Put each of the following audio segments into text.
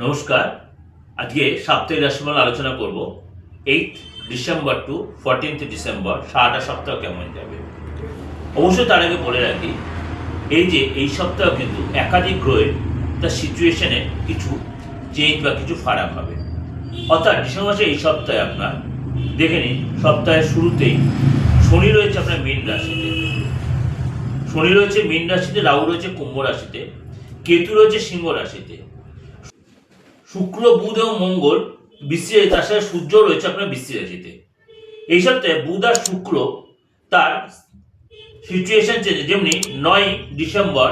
নমস্কার। আজকে সাপ্তাহিক রাশিফল আলোচনা করব। Eight December to fourteenth December, সারাটা সপ্তাহ কেমন যাবে? অবশ্যই তার আগে বলে রাখি, এই যে এই সপ্তাহ কিন্তু একাধিক গ্রহের তার সিচুয়েশনে কিছু চেঞ্জ বা কিছু ফারাক হবে। অর্থাৎ ডিসেম্বর মাসে এই সপ্তাহে আপনার, দেখে নিন, সপ্তাহের শুরুতেই শনি রয়েছে আপনার মীন রাশিতে। শনি রয়েছে মীন রাশিতে, রাহু রয়েছে কুম্ভ রাশিতে, কেতু রয়েছে সিংহ রাশিতে। শুক্র, বুধ এবং মঙ্গল বিশ্বে তার সাথে সূর্য রয়েছে আপনার বৃশ্চিক রাশিতে। এই সপ্তাহে বুধ আর শুক্র তার সিচুয়েশন চেঞ্জ যেমনি নয় ডিসেম্বর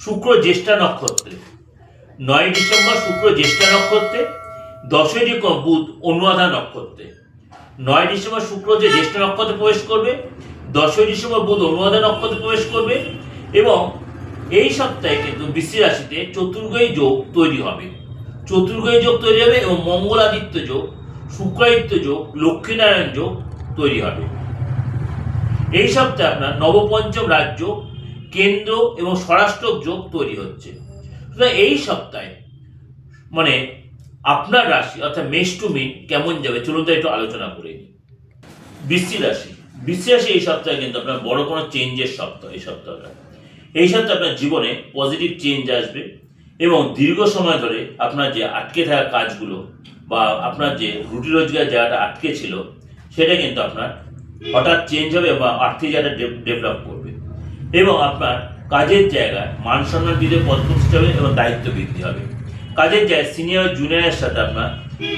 শুক্র জ্যেষ্ঠা নক্ষত্রে। নয় ডিসেম্বর শুক্র জ্যেষ্ঠা নক্ষত্রে, দশই বুধ অনুরাধা নক্ষত্রে। নয় ডিসেম্বর শুক্র যে জ্যেষ্ঠা নক্ষত্রে প্রবেশ করবে, দশই ডিসেম্বর বুধ অনুরাধা নক্ষত্রে প্রবেশ করবে এবং এই সপ্তাহে কিন্তু বৃশ্চিক রাশিতে চতুর্গই যোগ তৈরি হবে। চতুর্গয় যোগ তৈরি হবে এবং মঙ্গলাদিত্য যোগ, শুক্রাদিত্য যোগ, লক্ষ্মীনারায়ণ যোগ তৈরি হবে। এই সপ্তাহে আপনার নবপঞ্চম রাজ্য, কেন্দ্র এবং স্বরাষ্ট্র যোগ তৈরি হচ্ছে। সুতরাং এই সপ্তাহে মানে আপনার রাশি অর্থাৎ মেষ টু মিন কেমন যাবে? চলুন তো একটু আলোচনা করে নিই। বৃশ্চিক রাশি। বৃশ্চিক রাশি এই সপ্তাহে কিন্তু আপনার বড় কোনো চেঞ্জের সপ্তাহ এই সপ্তাহটা। এই সপ্তাহে আপনার জীবনে পজিটিভ চেঞ্জ আসবে। এবং দীর্ঘ সময় ধরে আপনার যে আটকে থাকা কাজগুলো বা আপনার যে রুটি রোজগার জায়গাটা আটকে ছিল, সেটা কিন্তু আপনার হঠাৎ চেঞ্জ হবে বা আর্থিক জায়গাটা ডেভেলপ করবে। এবং আপনার কাজের জায়গায় মান সম্মান দিতে পদ প্রতিষ্ঠা হবে এবং দায়িত্ব বৃদ্ধি হবে। কাজের জায়গায় সিনিয়র জুনিয়রের সাথে আপনার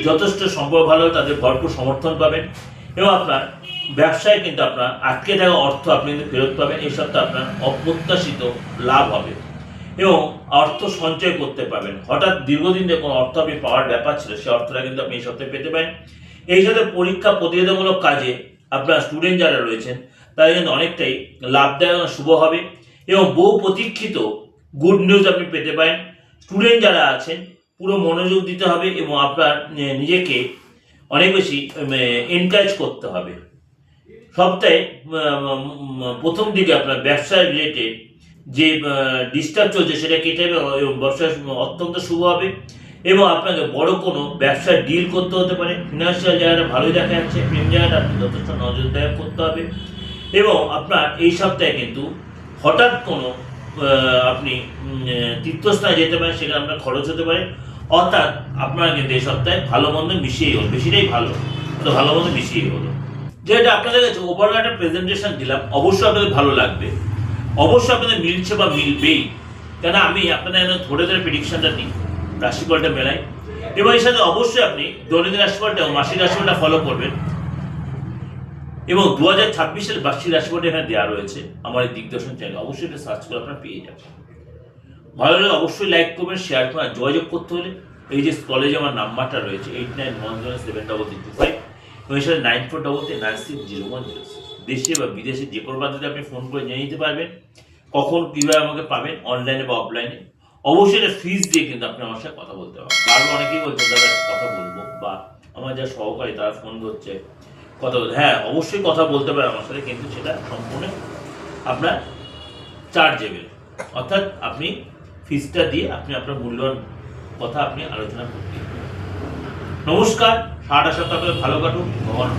যথেষ্ট সম্পর্ক ভালো, তাদের ভরপুর সমর্থন পাবেন এবং আপনার ব্যবসায় কিন্তু আপনার আটকে থাকা অর্থ আপনি কিন্তু ফেরত পাবেন। এই সপ্তাহে আপনার অপ্রত্যাশিত লাভ হবে। এবং অর্থ সঞ্চয় করতে পারবেন। হঠাৎ দীর্ঘদিন ধরে কোনো অর্থ আপনি পাওয়ার ব্যাপার ছিল, সেই অর্থটা কিন্তু আপনি এই সপ্তাহে পেতে পারেন। এই সাথে পরীক্ষা প্রতিযোগিতামূলক কাজে আপনার স্টুডেন্ট যারা রয়েছেন তারা কিন্তু অনেকটাই লাভদায়ক শুভ হবে এবং বহু প্রতীক্ষিত গুড নিউজ আপনি পেতে পারেন। স্টুডেন্ট যারা আছেন, পুরো মনোযোগ দিতে হবে এবং আপনার নিজেকে অনেক বেশি এনকারেজ করতে হবে। সপ্তাহে প্রথম দিকে আপনার ব্যবসা রিলেটেড যে ডিস্টার্ব চলছে সেটা কেটে যাবে এবং ব্যবসা অত্যন্ত শুভ হবে এবং আপনাকে বড় কোনো ব্যবসার ডিল করতে হতে পারে। ফিনান্সিয়াল জায়গাটা ভালোই দেখা যাচ্ছে, প্রেম জায়গাটা আপনি যথেষ্ট নজরদায়ক করতে হবে এবং আপনার এই সপ্তাহে কিন্তু হঠাৎ কোনো আপনি তীর্থস্থানে যেতে পারেন, সেখানে আপনার খরচ হতে পারে। অর্থাৎ আপনার কিন্তু এই সপ্তাহে ভালো মন্দ মিশিয়েই হলো, বেশিটাই ভালো তো ভালো মন্দ মিশিয়েই হলো। যেটা আপনাদের কাছে ওভারঅল একটা প্রেজেন্টেশন দিলাম, অবশ্যই আপনাদের ভালো লাগবে। অবশ্যই আপনাদের মিলছে বা মিলবেই। কেন আমি আপনাদের ধরে ধরে প্রেডিকশনটা দিই রাশিফলটা মেলাই এবং এর সাথে অবশ্যই আপনি দৈনন্দিন রাশিফলটা এবং মাসিক রাশিফলটা ফলো করবেন। এবং দু হাজার ছাব্বিশের বার্ষিক রাশিফলটা এখানে দেওয়া রয়েছে। আমার এই দিগদর্শন চ্যানেল অবশ্যই এটা সার্চ করে আপনারা পেয়ে যাবেন। ভালো লাগলে অবশ্যই লাইক করবেন শেয়ার করবেন যোগাযোগ করতে হলে এই যে কলেজে আমার নাম্বারটা রয়েছে eight nine one zero seven double three five সাথে nine four double three nine six zero one zero দেশে বা বিদেশে যে কোনো পদ্ধতিতে আপনি ফোন করে জেনে নিতে পারবেন। কখন কীভাবে আমাকে পাবেন অনলাইনে বা অফলাইনে অবশ্যই এটা ফিজ দিয়ে কিন্তু আপনি আমার সাথে কথা বলতে পারবেন। বারবার অনেকেই বলছে, দাদা কথা বলব। বা আমার যা সহকারী তারা ফোন করছে, কথা বলতে হ্যাঁ অবশ্যই কথা বলতে পারে আমার সাথে, কিন্তু সেটা সম্পূর্ণ আপনার চার্জেবল অর্থাৎ আপনি ফিজটা দিয়ে আপনি আপনার মূল্যবান কথা আপনি আলোচনা করতে পারেন। নমস্কার সাড়ে আপনাদের ভালো কাটুন ভগবান।